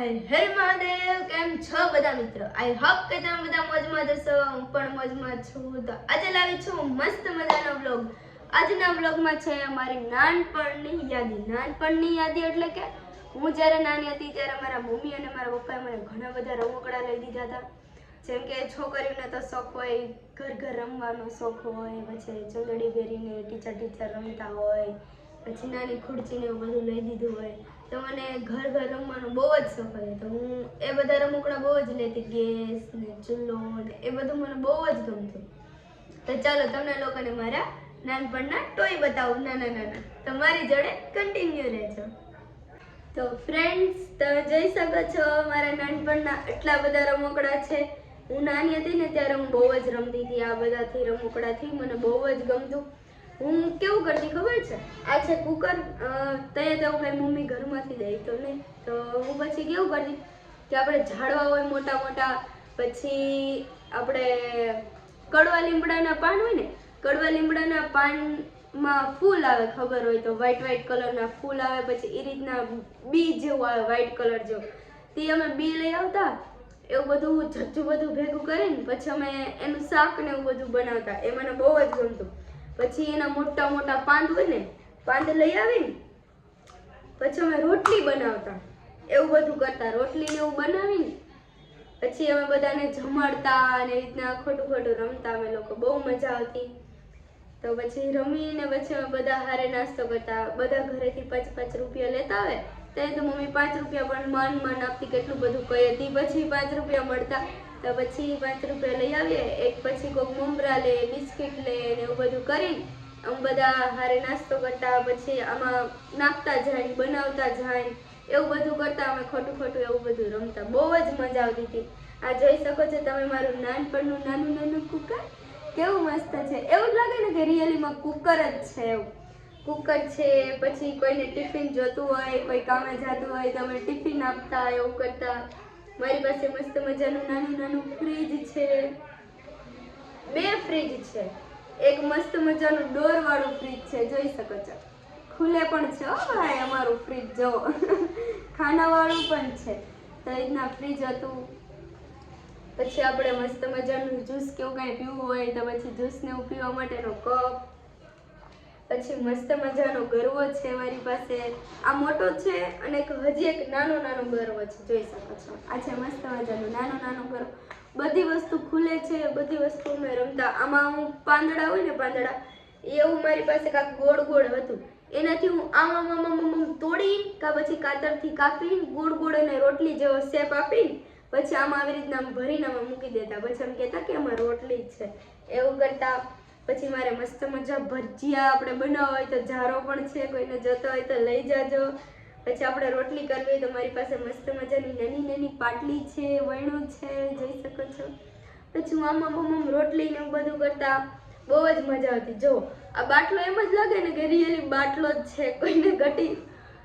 હે મહાદેવ, કેમ છો બધા મિત્રો? આઈ હોપ કે તમે બધા મોજમાં જશો હું પણ મોજમાં છું. તો આજે લાવી છું મસ્ત મજાનો બ્લોગ આજના બ્લોગમાં છે અમારી નાનપણની યાદી. નાનપણની યાદી એટલે કે હું જ્યારે નાની હતી ત્યારે મારા મમ્મી અને મારા પપ્પાએ મને ઘણા બધા રમકડા લઈ દીધા હતા. જેમ કે છોકરીઓને તો શોખ હોય, ઘર ઘર રમવાનો શોખ હોય, પછી ચંદડી પહેરીને ટીચર ટીચર રમતા હોય પછી નાની ખુરચીને એવું બધું લઈ દીધું હોય. તો મને ઘર ઘર રમવાનો બહુ જ શોખ હતો તો હું એ બધા રમકડા બહુ જ લેતી, ગેસ ને ચૂલો ને એ બધું મને બહુ જ ગમતું. તો ચાલો, તમને લોકોને મારા નાનપણના ટોય બતાવું, નાના નાના. તો મારી જોડે કન્ટિન્યુ રહેજો. તો ફ્રેન્ડ્સ તમે જોઈ શકો છો, મારા નાનપણના એટલા બધા રમકડા છે. હું નાની હતી ને ત્યારે હું બહુ જ રમતી હતી. આ બધાથી, રમકડાથી મને બહુ જ ગમતું. હું કેવું કરતી ખબર છે? આ છે કુકર તો કઈ મમ્મી ઘરમાંથી દઈ તો નહીં, તો હું પછી કેવું કરતી? કે આપણે ઝાડવા હોય મોટા મોટા, પછી આપણે કડવા લીમડાના પાન હોય ને, કડવા લીમડાના પાનમાં ફૂલ આવે ખબર હોય તો વ્હાઈટ વ્હાઈટ કલરના ફૂલ આવે, પછી એ રીતના બી જેવું આવે વ્હાઈટ કલર જેવું. તે અમે બી લઈ આવતા, એવું બધું જથ્થું બધું ભેગું કરીને, પછી અમે એનું શાક ને એવું બધું બનાવતા, એ મને બહુ જ ગમતું. પછી એના મોટા મોટા પાંદ હોય ને, પાંદ લઈ આવીને પછી અમે રોટલી બનાવતા. એવું બધું કરતા રોટલી ને એવું બનાવીને, પછી અમે બધાને જમાડતા અને રીતના ખોટું ખોટું રમતા, અમે લોકો બહુ મજા આવતી. તો પછી રમીને પછી અમે બધા હારે નાસ્તો કરતા. બધા ઘરેથી પાંચ પાંચ રૂપિયા લેતા આવે ત્યારે તો મમ્મી પાંચ રૂપિયા પણ માન માન આપતી, કેટલું બધું કહી. હતી પછી પાંચ રૂપિયા મળતા. તો પછી પાંચ રૂપિયા લઈ આવીએ, એક પછી કોઈક મમરા લે, બિસ્કિટ લે ને એવું બધું કરી આમ બધા હારે નાસ્તો કરતા, પછી આમાં નાખતા જાય, બનાવતા જાય, એવું બધું કરતા અમે ખોટું ખોટું એવું બધું રમતા. બહુ જ મજા આવતી હતી. આ જોઈ શકો છો તમે મારું નાનપણનું નાનું નાનું કુકર, કેવું મસ્ત છે. એવું જ લાગે ને કે રિયલીમાં કુકર જ છે એવું. કુકર છે, પછી કોઈને ટિફિન જોતું હોય, કોઈ કામે જતું હોય તમે ટિફિન આપતા, એવું કરતા. મારી પાસે મસ્ત મજાનું નાનું નાનું ફ્રીજ છે. બે ફ્રીજ છે. એક મસ્ત મજાનું ડોર વાળું ફ્રીજ છે. જોઈ શકો છો. ખુલે પણ છે ભાઈ અમારું ફ્રીજ જો. ખાનાવાળું પણ છે. તો રીતના ફ્રીજ હતું. પછી આપણે મસ્ત મજાનું જ્યુસ કેવું કાંઈ પીવું હોય તો પછી જ્યુસને એવું પીવા માટેનો કપ પછી મસ્ત મજાનો ગરવો છે મારી પાસે. આ મોટો છે અને એક હજી એક નાનો નાનો ગરવો છે, જોઈ શકો છો. આ છે મસ્ત મજાનો નાનો નાનો ગરવો. બધી વસ્તુ ખુલે છે, બધી વસ્તુ અમે રમતા. આમાં હું પાંદડા હોય ને પાંદડા, એવું મારી પાસે કાંક ગોળ ગોળ હતું. એનાથી હું આમ આમ આમ તોડી કાં પછી કાતરથી કાપીને, ગોળ ગોળ અને રોટલી જેવો શેપ આપીને, પછી આમાં આવી રીતના ભરીને આમાં મૂકી દેતા. પછી એમ કહેતા કે આમાં રોટલી જ છે. એવું કરતા પછી મારે મસ્ત મજા ભજીયા આપણે બનાવવા હોય તો જારો પણ છે, કોઈને જતો હોય તો લઈ જાજો. પછી આપણે રોટલી કરવી હોય તો મારી પાસે મસ્ત મજાની નાની નાની પાટલી છે, વણું છે, જોઈ શકો છો. પછી હું આમ આમ આમ રોટલી ને બધું કરતા બહુ જ મજા આવતી. જો, આ બાટલો એમ જ લાગે ને કે રિયલી બાટલો જ છે. કોઈને ઘટી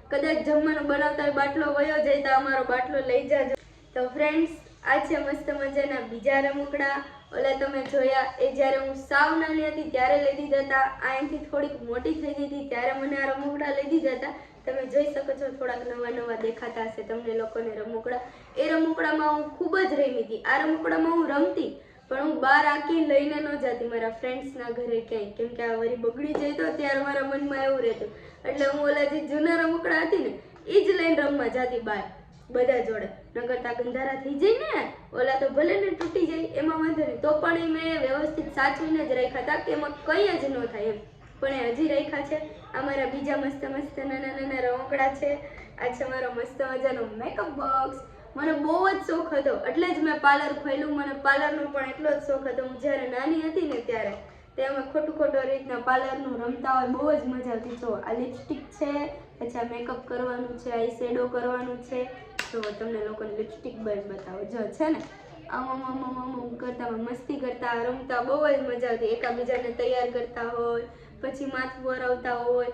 કદાચ જમવાનું બનાવતા હોય બાટલો વયો જાય તો અમારો બાટલો લઈ જાજો. તો ફ્રેન્ડ્સ આ છે મસ્ત મજાના બીજા રમકડા. ઓલા તમે જોયા, એ જ્યારે હું સાવ નાની હતી ત્યારે લઈ દીધા હતા. અહીંથી થોડીક મોટી થઈ ગઈ હતી ત્યારે મને આ રમકડા લઈ દીધા હતા. તમે જોઈ શકો છો, થોડાક નવા નવા દેખાતા હશે તમને લોકોને રમકડા. એ રમકડામાં હું ખૂબ જ રમી હતી. આ રમકડામાં હું રમતી, પણ હું બહાર આખી લઈને ન જતી. મારા ફ્રેન્ડ્સના ઘરે ક્યાંય, કેમ કે આ વળી બગડી જાય તો ત્યારે મારા મનમાં એવું રહેતું. એટલે હું ઓલા જે જૂના રમકડા હતી ને એ જ લઈને રમવા જતી બહાર. બધા જોડે. નગરતા ગંધારા થઈ જાય ને, ઓલા તો ભલે ને તૂટી જાય, એમાં વાંધો નહીં. તો પણ એ મેં વ્યવસ્થિત સાચવીને જ રાખ્યા હતા કે એમાં કંઈ જ ન થાય એમ. પણ એ હજી રાખ્યા છે. અમારા બીજા મસ્ત મસ્ત નાના નાના રોકડા છે. આ છે મારો મસ્ત મજાનો મેકઅપ બોક્સ મને બહુ જ શોખ હતો. એટલે જ મેં પાર્લર ખોલ્યું. મને પાર્લરનો પણ એટલો જ શોખ હતો. હું જ્યારે નાની હતી ને ત્યારે તે અમે ખોટું ખોટું રીતના પાર્લરનું રમતા હોય બહુ જ મજા આવતી. જો આ લિપસ્ટિક છે, પછી આ મેકઅપ કરવાનું છે આઈ શેડો કરવાનું છે. તો તમને લોકોને લિપસ્ટિક બસ બતાવો. જો છે ને, આમ આમ આમ કરતા મસ્તી કરતા રમતા બહુ જ મજા આવતી. એકાબીજાને તૈયાર કરતા હોય, પછી માથું વરાવતા હોય,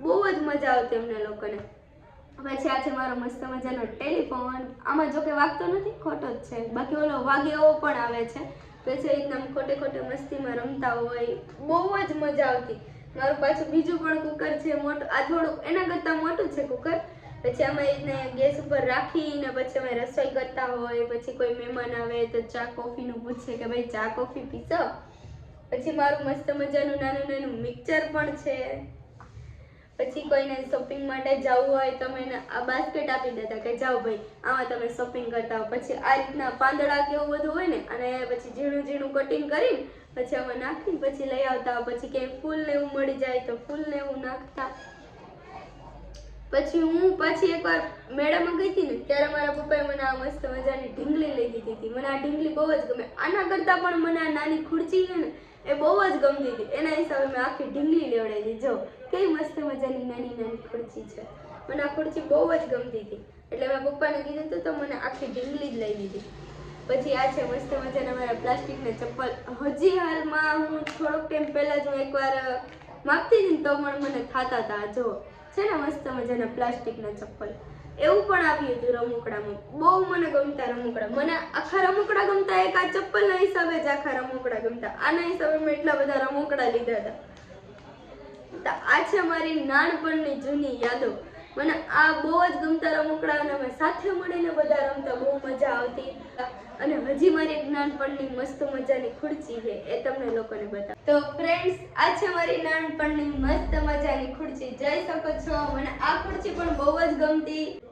બહુ જ મજા આવતી અમને લોકોને. પછી આ છે મારો મસ્ત મજાનો ટેલિફોન આમાં જોકે વાગતો નથી, ખોટો જ છે. બાકી ઓલો વાગે એવો પણ આવે છે. પછી રીતના ખોટે ખોટે મસ્તીમાં રમતા હોય, બહુ જ મજા આવતી. મારું પાછું બીજું પણ કુકર છે, મોટું, આ થોડુંક એના કરતાં મોટું છે કુકર પછી અમે એને ગેસ ઉપર રાખીને પછી અમે રસોઈ કરતા હોય, પછી કોઈ મહેમાન આવે તો ચા, કોફીનું પૂછે કે ભાઈ, ચા, કોફી પીશો? પછી મારું મસ્ત મજાનું નાનું નાનું મિક્સર પણ છે. પછી કોઈને શોપિંગ માટે જવું હોય તો અમે એને આ બાસ્કેટ આપી દેતા કે, જાઓ ભાઈ, આમાં તમે શોપિંગ કરતા હો. પછી આ રીતના પાંદડા કે એવું બધું હોય ને, અને પછી ઝીણું ઝીણું કટિંગ કરીને પછી આમાં નાખીને પછી લઈ આવતા પછી ક્યાંય ફૂલ ને એવું મળી જાય તો ફૂલ ને એવું નાખતા. પછી હું પછી એકવાર મેળામાં ગઈ હતી ને, ત્યારે મારા પપ્પાએ મને આ મસ્ત મજાની ઢીંગલી લઈ દીધી હતી. મને આ ઢીંગલી બહુ જ ગમે. આના કરતાં પણ મને આ નાની ખુરચી છે ને, એ બહુ જ ગમતી હતી. એના હિસાબે મેં આખી ઢીંગલી લેવડાવી હતી. જો કઈ મસ્ત મજાની નાની નાની ખુરચી છે. મને આ ખુરચી બહુ જ ગમતી હતી. એટલે મેં પપ્પાને કીધું હતું તો મને આખી ઢીંગલી જ લઈ દીધી પછી આ છે મસ્ત મજાના મારા પ્લાસ્ટિકના ચપ્પલ. હજી હાલમાં હું થોડોક ટાઈમ પહેલાં જ હું એકવાર, માપતી હતી ને, તો પણ મને ખાતા હતા. જો છે ને મસ્ત મજાના પ્લાસ્ટિકના ચપ્પલ. એવું પણ આવ્યું હતું રમકડામાં. બહુ મને ગમતા રમકડા. મને આખા રમકડા ગમતા, એક આ ચપ્પલના હિસાબે જ આખા રમકડા ગમતા. આના હિસાબે મેં એટલા બધા રમકડા લીધા હતા. આ છે મારી નાનપણની જૂની યાદો. મને આ બહુ જ ગમતા રમકડા અને અમે સાથે મળીને બધા રમતા બહુ મજા આવતી. અને હજી મારી નાનપણની મસ્ત મજાની ખુરચી છે, એ તમને લોકોને બતાવ. તો ફ્રેન્ડ્સ આ છે મારી નાનપણની મસ્ત મજાની ખુરચી. જઈ શકો છો. મને આ ખુરચી પણ બહુ જ ગમતી.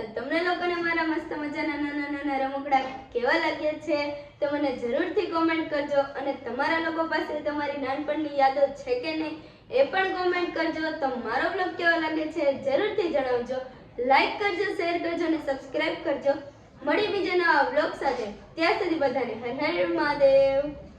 તો તમને લોકોને મારા મસ્ત મજાના નાના નાના રમકડા કેવા લાગ્યા છે તો મને જરૂરથી કોમેન્ટ કરજો અને તમારા લોકો પાસે તમારી નાનપણની યાદો છે કે નહીં એ પણ કોમેન્ટ કરજો. તો મારો બ્લોગ કેવો લાગે છે જરૂરથી જણાવજો. લાઈક કરજો શેર કરજો અને સબસ્ક્રાઈબ કરજો. મળી બીજા નવા બ્લોગ સાથે. ત્યાં સુધી બધાને હર હર મહાદેવ.